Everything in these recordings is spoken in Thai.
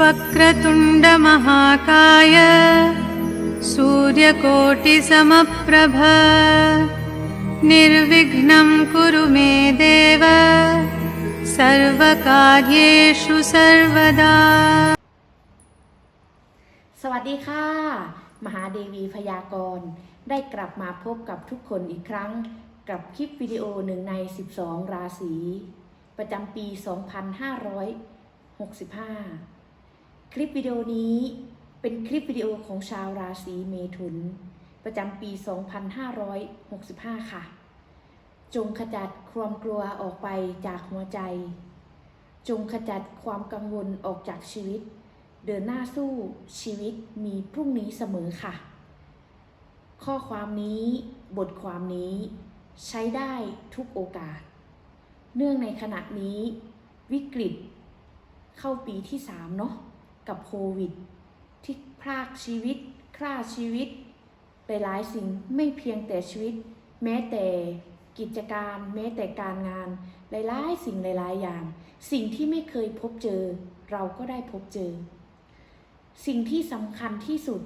वक्रतुण्डमहाकाय सूर्यकोटिसमप्रभ निर्विघ्नं कुरु मे देव सर्वकार्येषु सर्वदा สวัสดีค่ะ มหาเดวีพยากรณ์ได้กลับมาพบกับทุกคนอีกครั้ง กับคลิปวิดีโอหนึ่งใน 12 ราศี ประจำปี 2565 คลิปวิดีโอนี้เป็นคลิปวิดีโอของชาวราศีเมถุน ประจำปี 2565 ค่ะ จงขจัดความกลัวออกไปจากหัวใจ จงขจัดความกังวลออกจากชีวิต เดินหน้าสู้ชีวิตมีพรุ่งนี้เสมอค่ะ ข้อความนี้บทความนี้ใช้ได้ทุกโอกาส เนื่องในขณะนี้วิกฤตเข้าปีที่ 3 เนาะ กับโควิด ที่พรากชีวิตฆ่าชีวิต ไปหลายสิ่งไม่เพียงแต่ชีวิต แม้แต่กิจการ แม้แต่การงาน หลายๆ สิ่งหลายๆอย่าง สิ่งที่ไม่เคยพบเจอ เราก็ได้พบเจอ สิ่งที่สำคัญที่สุด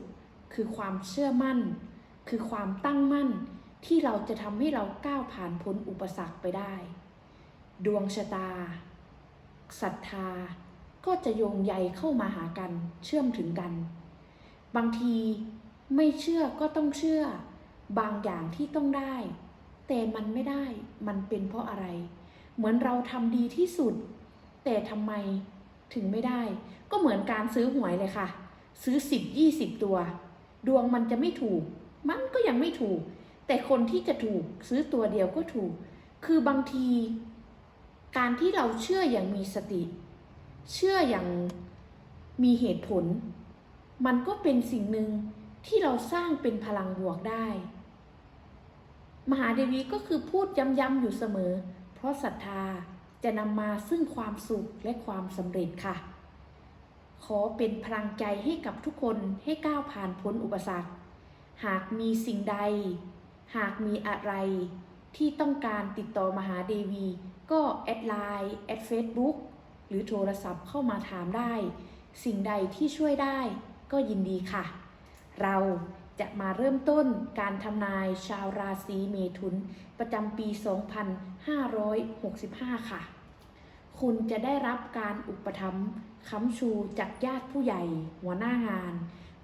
คือความเชื่อมั่น คือความตั้งมั่นที่เราจะทำให้เราก้าวผ่านพ้นอุปสรรคไปได้ ดวงชะตาศรัทธา ก็จะโยงใยเข้ามาหากันเชื่อมถึงกัน บางทีไม่เชื่อก็ต้องเชื่อ บางอย่างที่ต้องได้ แต่มันไม่ได้มันเป็นเพราะอะไร เหมือนเราทำดีที่สุด แต่ทำไมถึงไม่ได้ ก็เหมือนการซื้อหวยเลยค่ะ ซื้อสิบยี่สิบตัว ดวงมันจะไม่ถูก มันก็ยังไม่ถูก แต่คนที่จะถูกซื้อตัวเดียวก็ถูก คือบางที การที่เราเชื่ออย่างมีสติ เชื่ออย่างมีเหตุผล มันก็เป็นสิ่งหนึ่งที่เราสร้างเป็นพลังบวกได้ มหาเดวีก็คือพูดย้ำๆอยู่เสมอ เพราะศรัทธาจะนำมาซึ่งความสุขและความสำเร็จค่ะ ขอเป็นพลังใจให้กับทุกคนให้ก้าวผ่านพ้นอุปสรรค หากมีสิ่งใด หากมีอะไรที่ต้องการติดต่อมหาเดวี ก็แอดไลน์แอดเฟซบุ๊ก หรือโทรศัพท์เข้ามาถามได้ สิ่งใดที่ช่วยได้ก็ยินดีค่ะ เราจะมาเริ่มต้นการทำนายชาวราศีเมถุน ประจำปี 2565 ค่ะ คุณจะได้รับการอุปถัมภ์ค้ำชูจากญาติผู้ใหญ่ หัวหน้างาน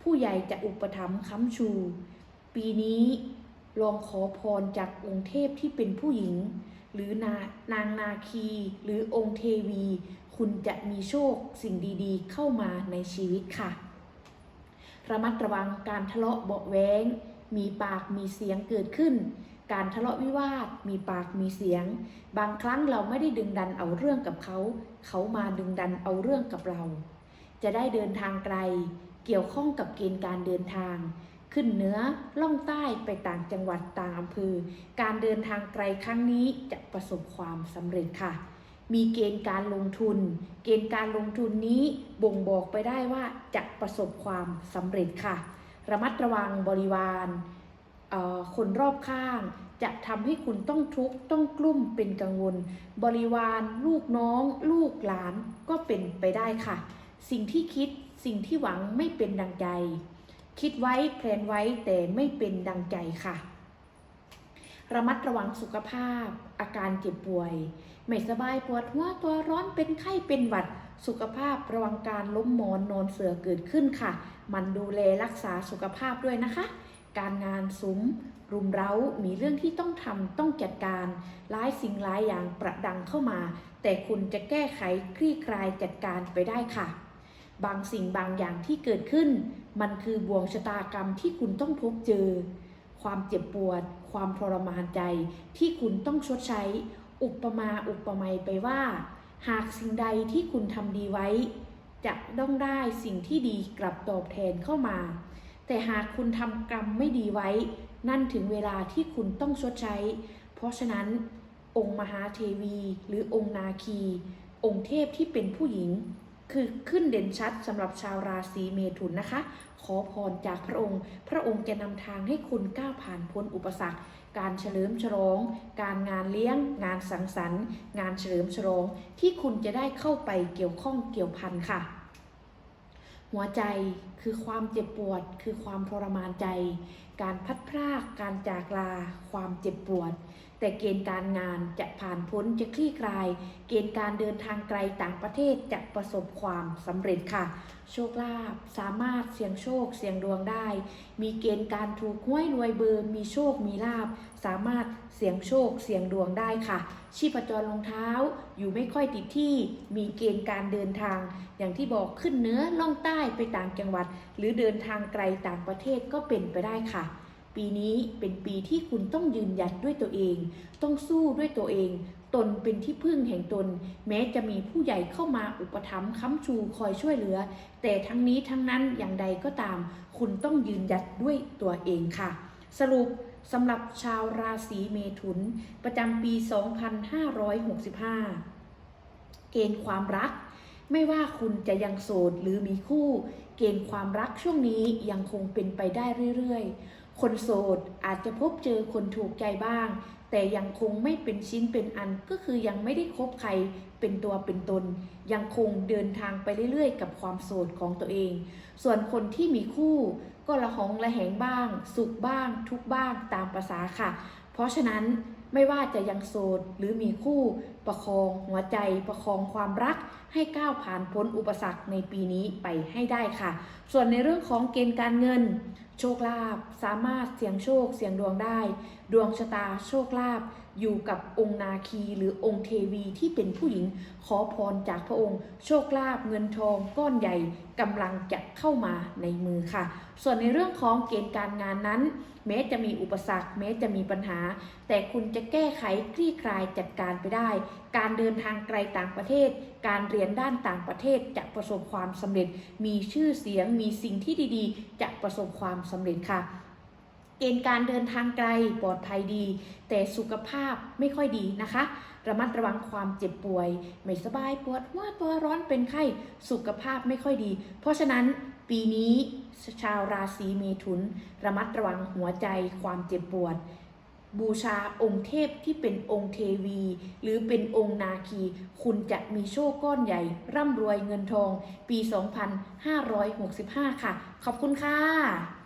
ผู้ใหญ่จะอุปถัมภ์ค้ำชู ปีนี้ลองขอพรจากองค์เทพที่เป็นผู้หญิง หรือนานางนาคีหรือองค์เทวี คุณจะมีโชคสิ่งดีๆ เข้ามาในชีวิตค่ะ ระมัดระวังการทะเลาะเบาะแว้งมีปากมีเสียงเกิดขึ้น การทะเลาะวิวาท มีปากมีเสียง บางครั้งเราไม่ได้ดึงดันเอาเรื่องกับเขา เขามาดึงดันเอาเรื่องกับเรา จะได้เดินทางไกล เกี่ยวข้องกับเกณฑ์การเดินทาง ขึ้นเหนือล่องใต้ไปต่างจังหวัดต่างอำเภอ การเดินทางไกลครั้งนี้จะประสบความสำเร็จค่ะ มีเกณฑ์การลงทุน เกณฑ์การลงทุนนี้บ่งบอกไปได้ว่าจะประสบความสำเร็จค่ะ ระมัดระวังบริวารคนรอบข้างจะทำให้คุณต้องทุกข์ต้องกลุ้มเป็นกังวล บริวาร ลูกน้อง ลูกหลานก็เป็นไปได้ค่ะ สิ่งที่คิดสิ่งที่หวังไม่เป็นดังใจ คิดไว้แพลนไว้แต่ไม่เป็นดังใจค่ะ ระมัดระวังสุขภาพ อาการเจ็บป่วย ไม่สบายปวดหัวตัวร้อนเป็นไข้เป็นหวัด สุขภาพระวังการล้มหมอนนอนเสือเกิดขึ้นค่ะ มันดูแลรักษาสุขภาพด้วยนะคะ การงานสุมรุมเร้า มีเรื่องที่ต้องทำต้องจัดการหลายสิ่งหลายอย่างประดังเข้ามา แต่คุณจะแก้ไขคลี่คลายจัดการไปได้ค่ะ บางสิ่งบางอย่างที่เกิดขึ้น มันคือบ่วงชะตากรรมที่คุณต้องพบเจอ ความเจ็บปวด ความทรมานใจ ที่คุณต้องชดใช้ อุปมาอุปไมยไปว่า หากสิ่งใดที่คุณทำดีไว้ จะต้องได้สิ่งที่ดีกลับตอบแทนเข้ามา แต่หากคุณทำกรรมไม่ดีไว้ นั่นถึงเวลาที่คุณต้องชดใช้ เพราะฉะนั้น องค์มหาเทวี หรือองค์นาคี องค์เทพที่เป็นผู้หญิง คือขึ้นเด่นชัดสำหรับชาวราศีเมถุนนะคะ ขอพรจากพระองค์ พระองค์จะนำทางให้คุณก้าวผ่านพ้นอุปสรรค การเฉลิมฉลอง การงานเลี้ยง งานสังสรรค์ งานเฉลิมฉลอง ที่คุณจะได้เข้าไปเกี่ยวข้องเกี่ยวพันค่ะ หัวใจคือความเจ็บปวด คือความทรมานใจ การพัดพราก การจากลา ความเจ็บปวด แต่เกณฑ์การงานจะผ่านพ้นจะคลี่คลาย เกณฑ์การเดินทางไกลต่างประเทศจะประสบความสำเร็จค่ะ โชคลาภสามารถเสี่ยงโชคเสี่ยงดวงได้ มีเกณฑ์การถูกห้วยรวยเบอร์ มีโชคมีลาบ สามารถเสี่ยงโชคเสี่ยงดวงได้ค่ะ ชีพจรรองเท้าอยู่ไม่ค่อยติดที่ มีเกณฑ์การเดินทาง อย่างที่บอกขึ้นเหนือล่องใต้ไปต่างจังหวัด หรือเดินทางไกลต่างประเทศก็เป็นไปได้ค่ะ ปีนี้เป็นปีที่คุณต้องยืนหยัดด้วยตัวเอง ต้องสู้ด้วยตัวเอง ตนเป็นที่พึ่งแห่งตน แม้จะมีผู้ใหญ่เข้ามาอุปถัมภ์ค้ำชูคอยช่วยเหลือ แต่ทั้งนี้ทั้งนั้นอย่างใดก็ตาม คุณต้องยืนหยัดด้วยตัวเองค่ะ สรุปสำหรับชาวราศีเมถุน ประจำปี 2565 เกณฑ์ความรัก ไม่ว่าคุณจะยังโสดหรือมีคู่ เกณฑ์ความรักช่วงนี้ยังคงเป็นไปได้เรื่อยๆ คนโสดอาจจะพบเจอคนถูกใจบ้าง แต่ยังคงไม่เป็นชิ้นเป็นอันก็คือยังไม่ได้คบใครเป็นตัวเป็นตน ยังคงเดินทางไปเรื่อยๆ กับความโสดของตัวเอง ส่วนคนที่มีคู่ก็ละหองละแหงบ้าง สุขบ้าง ทุกบ้างตามประษาค่ะ เพราะฉะนั้นไม่ว่าจะยังโสดหรือมีคู่ประคองหัวใจประคองความรักให้ก้าวผ่านพ้นอุปสรรคในปีนี้ไปให้ได้ค่ะ ส่วนในเรื่องของเกณฑ์การเงิน โชคลาภสามารถเสี่ยงโชคเสี่ยงดวงได้ ดวงชะตาโชคลาภอยู่กับองค์นาคีหรือองค์เทวีที่เป็นผู้หญิงขอพรจากพระองค์ โชคลาภเงินทองก้อนใหญ่กำลังจะเข้ามาในมือค่ะ ส่วนในเรื่องของเกณฑ์การงานนั้น แม้จะมีอุปสรรค แม้จะมีปัญหา แต่คุณจะแก้ไขคลี่คลายจัดการไปได้ การเดินทางไกลต่างประเทศ การเรียนด้านต่างประเทศจะประสบความสำเร็จ มีชื่อเสียง มีสิ่งที่ดีๆ จะประสบความสำเร็จค่ะเกณฑ์การเดินทางไกลปลอดภัยดี แต่สุขภาพไม่ค่อยดีนะคะ ระมัดระวังความเจ็บป่วย ไม่สบายปวดว่าตัวร้อนเป็นไข้สุขภาพไม่ค่อยดี เพราะฉะนั้น ปีนี้ชาวราศีเมถุน ระมัดระวังหัวใจความเจ็บปวด บูชาองค์เทพที่เป็นองค์เทวี หรือเป็นองค์นาคี คุณจะมีโชคก้อนใหญ่ ร่ำรวยเงินทอง ปี 2565 ค่ะ ขอบคุณค่ะ